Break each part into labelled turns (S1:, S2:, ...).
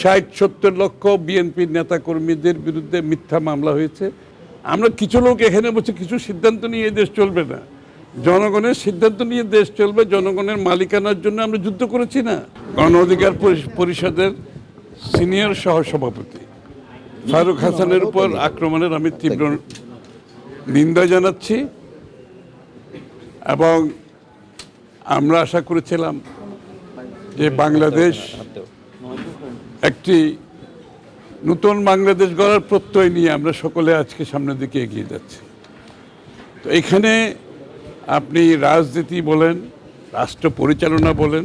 S1: ষাট, সত্তর লক্ষ বিএনপির নেতাকর্মীদের বিরুদ্ধে মিথ্যা মামলা হয়েছে। আমরা কিছু লোক এখানে বসে কিছু সিদ্ধান্ত নিয়ে এই দেশ চলবে না। জনগণের সিদ্ধান্ত নিয়ে দেশ চলবে, জনগণের মালিকানার জন্য আমরা যুদ্ধ করেছি না। গণ অধিকার পরিষদের সিনিয়র সহসভাপতি ফারুক হাসানের উপর আক্রমণের আমি তীব্র নিন্দা জানাচ্ছি এবং আমরা আশা করেছিলাম যে বাংলাদেশ একটি নতুন বাংলাদেশ গড়ার প্রত্যয় নিয়ে আমরা সকলে আজকে সামনের দিকে এগিয়ে যাচ্ছি। তো এখানে আপনি রাজনীতি বলেন রাষ্ট্র পরিচালনা বলেন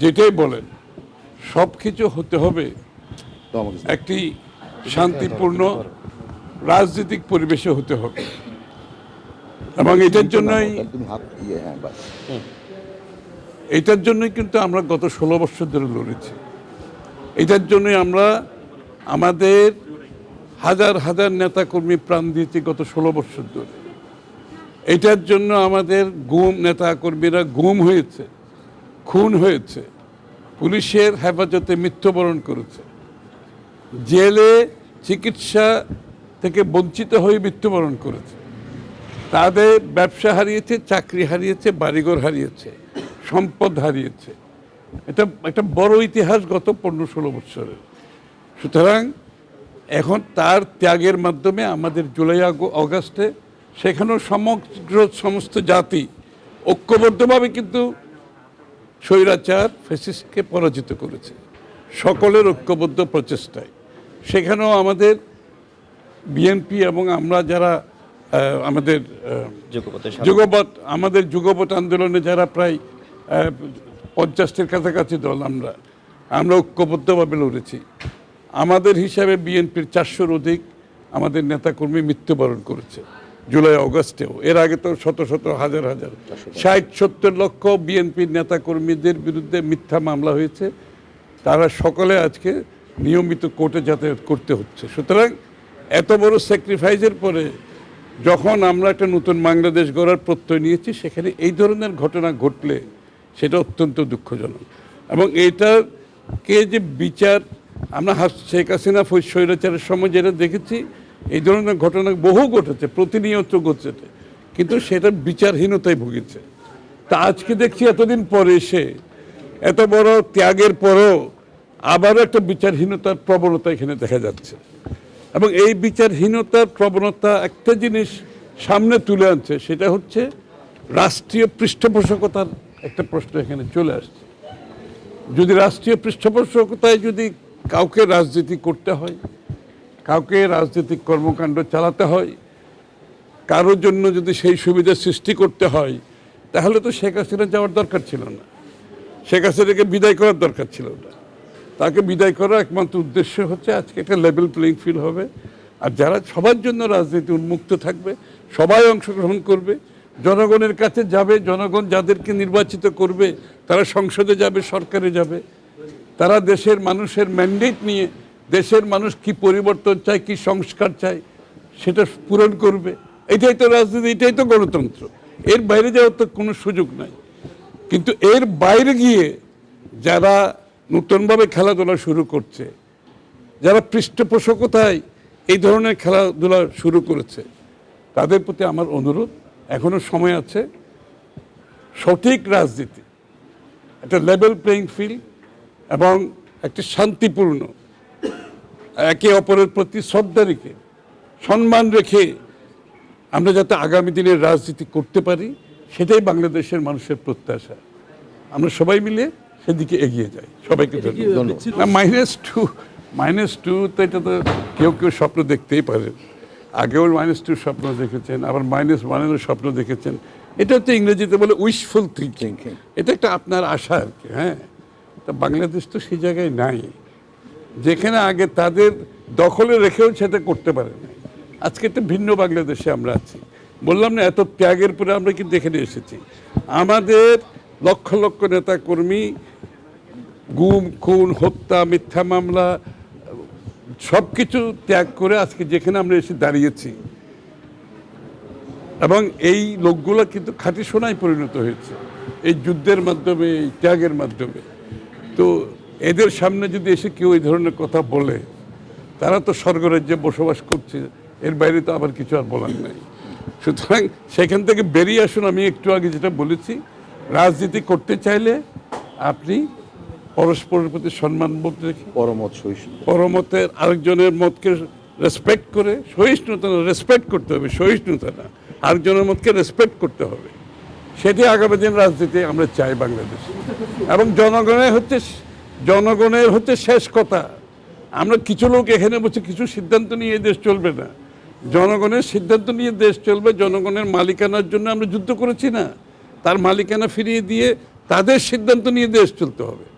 S1: যেটাই বলেন সব কিছু হতে হবে একটি শান্তিপূর্ণ রাজনৈতিক পরিবেশে হতে হবে। এবং এটার জন্যই
S2: দিয়ে হ্যাঁ
S1: এটার জন্যই কিন্তু আমরা গত ষোলো বছর ধরে লড়েছি। এটার জন্যই আমরা আমাদের হাজার হাজার নেতাকর্মী প্রাণ দিয়েছি গত ষোলো বছর ধরে। এটার জন্য আমাদের গুম নেতাকর্মীরা গুম হয়েছে, খুন হয়েছে, পুলিশের হেফাজতে মৃত্যুবরণ করেছে। জেলে চিকিৎসা থেকে বঞ্চিত হয়ে মৃত্যুবরণ করেছে। তাদের ব্যবসা হারিয়েছে, চাকরি হারিয়েছে, বাড়িঘর হারিয়েছে, সম্পদ হারিয়েছে। এটা একটা বড় ইতিহাস গত পনেরো ষোলো বছরের সুতরাং এখন তার ত্যাগের মাধ্যমে আমাদের জুলাই অগাস্টে সেখানেও সমগ্র সমস্ত জাতি ঐক্যবদ্ধভাবে কিন্তু স্বৈরাচার ফেসিসকে পরাজিত করেছে। সকলের ঐক্যবদ্ধ প্রচেষ্টায়। সেখানেও আমাদের বিএনপি এবং আমরা যারা আমাদের যুগপৎ আমাদের যুগপৎ আন্দোলনে যারা প্রায় পঞ্চাশটির কাছাকাছি দল আমরা। আমরা ঐক্যবদ্ধভাবে লড়েছি। আমাদের হিসাবে বিএনপির চারশোর অধিক আমাদের নেতাকর্মী মৃত্যুবরণ করেছে, জুলাই, অগস্টেও। এর আগে তো শত শত, হাজার হাজার, ষাট, সত্তর লক্ষ বিএনপির নেতাকর্মীদের বিরুদ্ধে মিথ্যা মামলা হয়েছে। তারা সকলে আজকে নিয়মিত কোর্টে যাতায়াত করতে হচ্ছে। সুতরাং এত বড় স্যাক্রিফাইসের পরে যখন আমরা একটা নতুন বাংলাদেশ গড়ার প্রত্যয় নিয়েছি, সেখানে এই ধরনের ঘটনা ঘটলে সেটা অত্যন্ত দুঃখজনক। এবং এইটাকে যে বিচার, আমরা শেখ হাসিনা স্বৈরাচারের সময় যেটা দেখেছি, এই ধরনের ঘটনা বহু ঘটেছে, প্রতিনিয়ত ঘটেছে। কিন্তু সেটা বিচারহীনতায় ভুগেছে। তা আজকে দেখছি এতদিন পরে এসে, এত বড় ত্যাগের পরেও আবারও একটা বিচারহীনতার প্রবণতা এখানে দেখা যাচ্ছে। এবং এই বিচারহীনতার প্রবণতা একটা জিনিস সামনে তুলে আনছে, সেটা হচ্ছে রাষ্ট্রীয় পৃষ্ঠপোষকতার একটা প্রশ্ন এখানে চলে আসছে। যদি রাষ্ট্রীয় পৃষ্ঠপোষকতায় যদি কাউকে রাজনীতি করতে হয়, কাউকে রাজনৈতিক কর্মকাণ্ড চালাতে হয়, কারোর জন্য যদি সেই সুবিধা সৃষ্টি করতে হয়, তাহলে তো শেখ হাসিনা যাওয়ার দরকার ছিল না। শেখ হাসিনাকে বিদায় করার দরকার ছিল না তাকে বিদায় করার একমাত্র উদ্দেশ্য হচ্ছে আজকে একটা লেভেল প্লেইং ফিল হবে। আর যারা সবার জন্য রাজনীতি উন্মুক্ত থাকবে, সবাই অংশগ্রহণ করবে জনগণের কাছে যাবে, জনগণ যাদেরকে নির্বাচিত করবে, তারা সংসদে যাবে, সরকারে যাবে। তারা দেশের মানুষের ম্যান্ডেট নিয়ে দেশের মানুষ কি পরিবর্তন চায়, কি সংস্কার চায়, সেটা পূরণ করবে। এটাই তো রাজনীতি, এটাই তো গণতন্ত্র। এর বাইরে যাওয়ার তো কোনো সুযোগ নাই। কিন্তু এর বাইরে গিয়ে যারা নতুনভাবে খেলাধুলা শুরু করছে, যারা পৃষ্ঠপোষকতায় এই ধরনের খেলাধুলা শুরু করেছে, তাদের প্রতি আমার অনুরোধ এখনও সময় আছে। সঠিক রাজনীতি একটা লেভেল প্লেইং ফিল্ড এবং একটি শান্তিপূর্ণ একে অপরের প্রতি শ্রদ্ধা রেখে সম্মান রেখে আমরা যাতে আগামী দিনের রাজনীতি করতে পারি সেটাই বাংলাদেশের মানুষের প্রত্যাশা। আমরা সবাই মিলে সেদিকে এগিয়ে যাই। সবাইকে মাইনাস টু মাইনাস টু তো এটা তো কেউ কেউ স্বপ্ন দেখতেই পারেন আগেও মাইনাস টু স্বপ্ন দেখেছেন আবার মাইনাস ওয়ানেরও স্বপ্ন দেখেছেন। এটা হচ্ছে ইংরেজিতে বলে উইশফুল থিঙ্কিং এটা একটা আপনার আশা আর কি হ্যাঁ? তা বাংলাদেশ তো সেই জায়গায় নাই। যেখানে আগে তাদের দখলে রেখেও সেটা করতে পারে না আজকে একটা ভিন্ন বাংলাদেশে আমরা আছি। বললাম না এত ত্যাগের পরে আমরা কিন্তু এখানে এসেছি। আমাদের লক্ষ লক্ষ নেতা কর্মী গুম খুন হত্যা মিথ্যা মামলা সব কিছু ত্যাগ করে আজকে যেখানে আমরা এসে দাঁড়িয়েছি। এবং এই লোকগুলো কিন্তু খাঁটি সোনায় পরিণত হয়েছে, এই যুদ্ধের মাধ্যমে, এই ত্যাগের মাধ্যমে। তো এদের সামনে যদি এসে কেউ এই ধরনের কথা বলে, তারা তো স্বর্গরাজ্যে বসবাস করছে, এর বাইরে তো আবার কিছু আর বলার নাই। সুতরাং সেখান থেকে বেরিয়ে আসুন, আমি একটু আগে যেটা বলেছি, রাজনীতি করতে চাইলে আপনি পরস্পরের প্রতি সম্মানবোধ রেখে
S2: পরমত সহিষ্ণু।
S1: পরমতের আরেকজনের মতকে রেসপেক্ট করে সহিষ্ণুতা না রেসপেক্ট করতে হবে সহিষ্ণুতা না। আরেকজনের মতকে রেসপেক্ট করতে হবে। সেটি আগামী দিন রাজনীতি আমরা চাই বাংলাদেশে। এবং জনগণের হচ্ছে জনগণের হচ্ছে শেষ কথা। আমরা কিছু লোক এখানে বসে কিছু সিদ্ধান্ত নিয়ে এই দেশ চলবে না। জনগণের সিদ্ধান্ত নিয়ে দেশ চলবে জনগণের মালিকানার জন্য আমরা যুদ্ধ করেছি না। তার মালিকানা ফিরিয়ে দিয়ে তাদের সিদ্ধান্ত নিয়ে দেশ চলতে হবে।